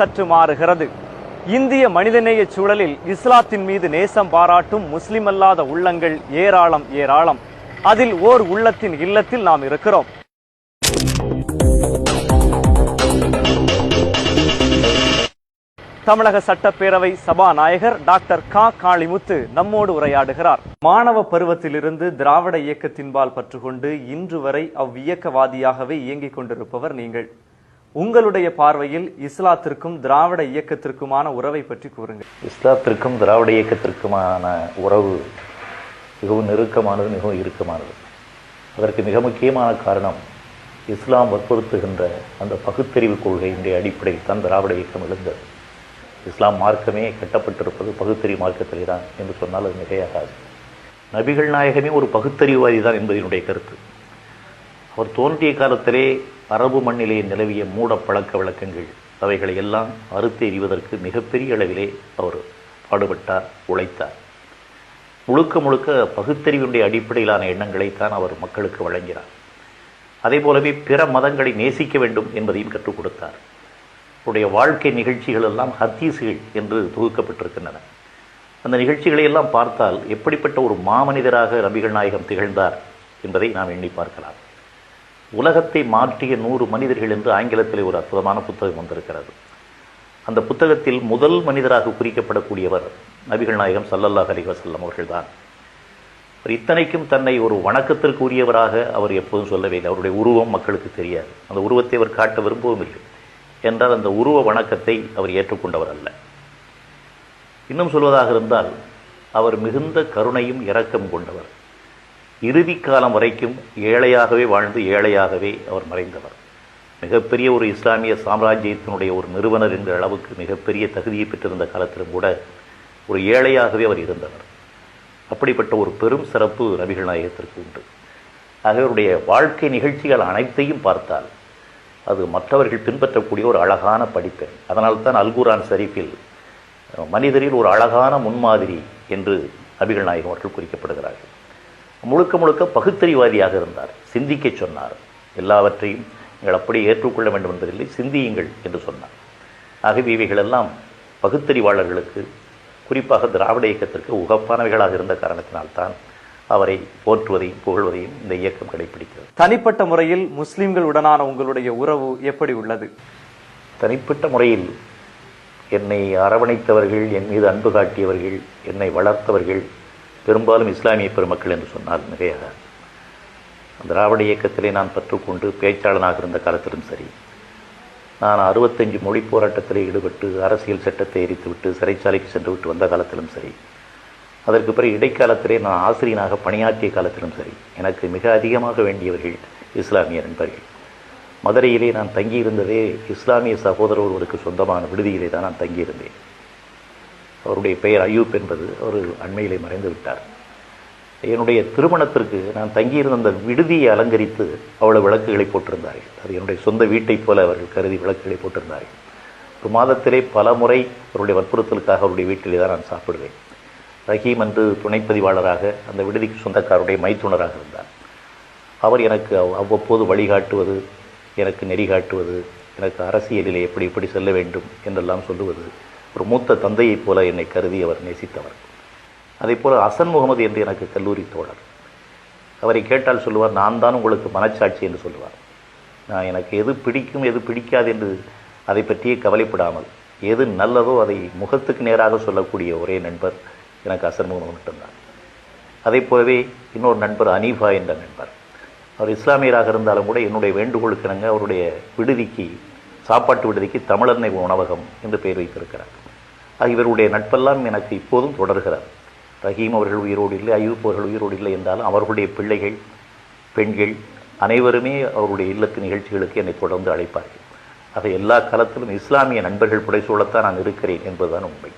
சற்று மாறுகிறது. இந்திய மனிதநேய சூழலில் இஸ்லாத்தின் மீது நேசம் பாராட்டும் முஸ்லிம் அல்லாத உள்ளங்கள் ஏராளம் ஏராளம். அதில் ஓர் உள்ளத்தின் இல்லத்தில் நாம் இருக்கிறோம். தமிழக சட்டப்பேரவை சபாநாயகர் டாக்டர் கா. காளிமுத்து நம்மோடு உரையாடுகிறார். மாணவ பருவத்திலிருந்து திராவிட இயக்கத்தின்பால் பற்றுக்கொண்டு இன்று வரை அவ்வியக்கவாதியாகவே இயங்கிக் கொண்டிருப்பவர் நீங்கள். உங்களுடைய பார்வையில் இஸ்லாத்திற்கும் திராவிட இயக்கத்திற்குமான உறவை பற்றி கூறுங்கள். இஸ்லாத்திற்கும் திராவிட இயக்கத்திற்குமான உறவு மிகவும் நெருக்கமானது மிகவும் இறுக்கமானது. அதற்கு மிக முக்கியமான காரணம் இஸ்லாம் வற்புறுத்துகின்ற அந்த பகுத்தறிவு கொள்கையினுடைய அடிப்படையில் தான் திராவிட இயக்கம் எழுந்தது. இஸ்லாம் மார்க்கமே கட்டப்பட்டிருப்பது பகுத்தறிவு மார்க்கத்திலே தான் என்று சொன்னால் அது மிகையாகாது. நபிகள் நாயகமே ஒரு பகுத்தறிவுவாதி தான் என்பதனுடைய கருத்து. அவர் தோன்றிய காலத்திலே அரபு மண்ணிலே நிலவிய மூட பழக்க வழக்கங்கள் அவைகளை எல்லாம் அறுத்து எறிவதற்கு மிகப்பெரிய அளவிலே அவர் பாடுபட்டார் உழைத்தார். முழுக்க முழுக்க பகுத்தறிவினுடைய அடிப்படையிலான எண்ணங்களைத்தான் அவர் மக்களுக்கு வழங்கினார். அதே போலவே பிற மதங்களை நேசிக்க வேண்டும் என்பதையும் கற்றுக் கொடுத்தார். அவருடைய வாழ்க்கை நிகழ்ச்சிகள் எல்லாம் ஹத்தீஸ்கள் என்று தொகுக்கப்பட்டிருக்கின்றன. அந்த நிகழ்ச்சிகளை எல்லாம் பார்த்தால் எப்படிப்பட்ட ஒரு மாமனிதராக ரபிகள் நாயகம் திகழ்ந்தார் என்பதை நாம் எண்ணி பார்க்கலாம். உலகத்தை மாற்றிய நூறு மனிதர்கள் என்று ஆங்கிலத்தில் ஒரு அற்புதமான புத்தகம் வந்திருக்கிறது. அந்த புத்தகத்தில் முதல் மனிதராக குறிக்கப்படக்கூடியவர் நபிகள் நாயகம் சல்லல்லாஹ் அலி வசல்லம் அவர்கள்தான். அவர் இத்தனைக்கும் தன்னை ஒரு வணக்கத்திற்கு உரியவராக அவர் எப்போதும் சொல்லவே இல்லை. அவருடைய உருவம் மக்களுக்கு தெரியாது. அந்த உருவத்தை அவர் காட்ட விரும்பவும் இல்லை. என்றால் அந்த உருவ வணக்கத்தை அவர் ஏற்றுக்கொண்டவர் அல்ல. இன்னும் சொல்வதாக இருந்தால் அவர் மிகுந்த கருணையும் இரக்கம் கொண்டவர். இறுதி காலம் வரைக்கும் ஏழையாகவே வாழ்ந்து ஏழையாகவே அவர் மறைந்தவர். மிகப்பெரிய ஒரு இஸ்லாமிய சாம்ராஜ்யத்தினுடைய ஒரு நிறுவனர் என்ற அளவுக்கு மிகப்பெரிய தகுதியை பெற்றிருந்த காலத்திலும் கூட ஒரு ஏழையாகவே அவர் இருந்தவர். அப்படிப்பட்ட ஒரு பெரும் சிறப்பு நபிகள் நாயகத்திற்கு உண்டு. அவருடைய வாழ்க்கை நிகழ்ச்சிகள் அனைத்தையும் பார்த்தால் அது மற்றவர்கள் பின்பற்றக்கூடிய ஒரு அழகான படிப்பெண். அதனால்தான் அல்குரான் ஷரீஃபில் மனிதரில் ஒரு அழகான முன்மாதிரி என்று நபிகள் நாயகம் அவர்கள் குறிக்கப்படுகிறார்கள். முழுக்க முழுக்க பகுத்தறிவாதியாக இருந்தார். சிந்திக்க சொன்னார். எல்லாவற்றையும் நீங்கள் அப்படியே ஏற்றுக்கொள்ள வேண்டும் என்பதில்லை சிந்தியுங்கள் என்று சொன்னார். ஆகவே இவைகளெல்லாம் பகுத்தறிவாளர்களுக்கு குறிப்பாக திராவிட இயக்கத்திற்கு உகப்பானவைகளாக இருந்த காரணத்தினால்தான் அவரை போற்றுவதையும் புகழ்வதையும் இந்த இயக்கம் கடைபிடிக்கிறது தனிப்பட்ட முறையில் முஸ்லிம்களுடனான உங்களுடைய உறவு எப்படி உள்ளது? தனிப்பட்ட முறையில் என்னை அரவணைத்தவர்கள் என் மீது அன்பு காட்டியவர்கள் என்னை வளர்த்தவர்கள் பெரும்பாலும் இஸ்லாமிய பெருமக்கள் என்று சொன்னால் மிகையாக திராவிட இயக்கத்திலே நான் பற்றுக்கொண்டு பேச்சாளனாக இருந்த காலத்திலும் சரி நான் அறுபத்தஞ்சு மொழி போராட்டத்தில் ஈடுபட்டு அரசியல் சட்டத்தை எரித்துவிட்டு சிறைச்சாலைக்கு சென்று விட்டு வந்த காலத்திலும் சரி அதற்கு பிறகு இடைக்காலத்திலே நான் ஆசிரியனாக பணியாற்றிய காலத்திலும் சரி எனக்கு மிக அதிகமாக வேண்டியவர்கள் இஸ்லாமிய நண்பர்கள். மதுரையிலே நான் தங்கியிருந்ததே இஸ்லாமிய சகோதரர் ஒருவருக்கு சொந்தமான விடுதியிலே தான் நான் தங்கியிருந்தேன். அவருடைய பெயர் அயூப் என்பது அவர் அண்மையிலே மறைந்து விட்டார். என்னுடைய திருமணத்திற்கு நான் தங்கியிருந்த அந்த விடுதியை அலங்கரித்து அவ்வளோ விளக்குகளை போட்டிருந்தார்கள். அது என்னுடைய சொந்த வீட்டைப் போல அவர்கள் கருதி விளக்குகளை போட்டிருந்தார்கள். ஒரு மாதத்திலே பல முறை அவருடைய வற்புறுத்தலுக்காக அவருடைய வீட்டிலே தான் நான் சாப்பிடுவேன். ரஹீம் என்று துணைப்பதிவாளராக அந்த விடுதிக்கு சொந்தக்காரருடைய மைத்துனராக இருந்தார். அவர் எனக்கு அவ்- அவ்வப்போது வழிகாட்டுவது எனக்கு நெறி காட்டுவது எனக்கு அரசியலிலே எப்படி எப்படி செல்ல வேண்டும் என்றெல்லாம் சொல்லுவது ஒரு மூத்த தந்தையைப் போல என்னை கருதி அவர் நேசித்தவர். அதே போல் அசன் முகமது என்று எனக்கு கல்லூரி தோழர். அவரை கேட்டால் சொல்லுவார் நான் தான் உங்களுக்கு மனச்சாட்சி என்று சொல்லுவார். நான் எனக்கு எது பிடிக்கும் எது பிடிக்காது என்று அதை பற்றியே கவலைப்படாமல் எது நல்லதோ அதை முகத்துக்கு நேராக சொல்லக்கூடிய ஒரே நண்பர் எனக்கு அசன் முகமது மட்டும்தான். அதே போலவே இன்னொரு நண்பர் அனீஃபா என்ற நண்பர். அவர் இஸ்லாமியராக இருந்தாலும் கூட என்னுடைய வேண்டுகோளுக்கு இணங்க அவருடைய விடுதிக்கு சாப்பாட்டு விடுதிக்கு தமிழன்னை உணவகம் என்று பெயர் வைத்திருக்கிறார். இவருடைய நட்பெல்லாம் எனக்கு இப்போதும் தொடர்கிறார் ரஹீம் அவர்கள் உயிரோடு இல்லை அயூப் அவர்கள் உயிரோடு இல்லை என்றாலும் அவர்களுடைய பிள்ளைகள் பெண்கள் அனைவருமே அவருடைய இல்லத்து நிகழ்ச்சிகளுக்கு என்னை தொடர்ந்து அழைப்பார்கள். அதை எல்லா காலத்திலும் இஸ்லாமிய நண்பர்கள் புடைசூழத்தான் நான் இருக்கிறேன் என்பதுதான் உண்மை.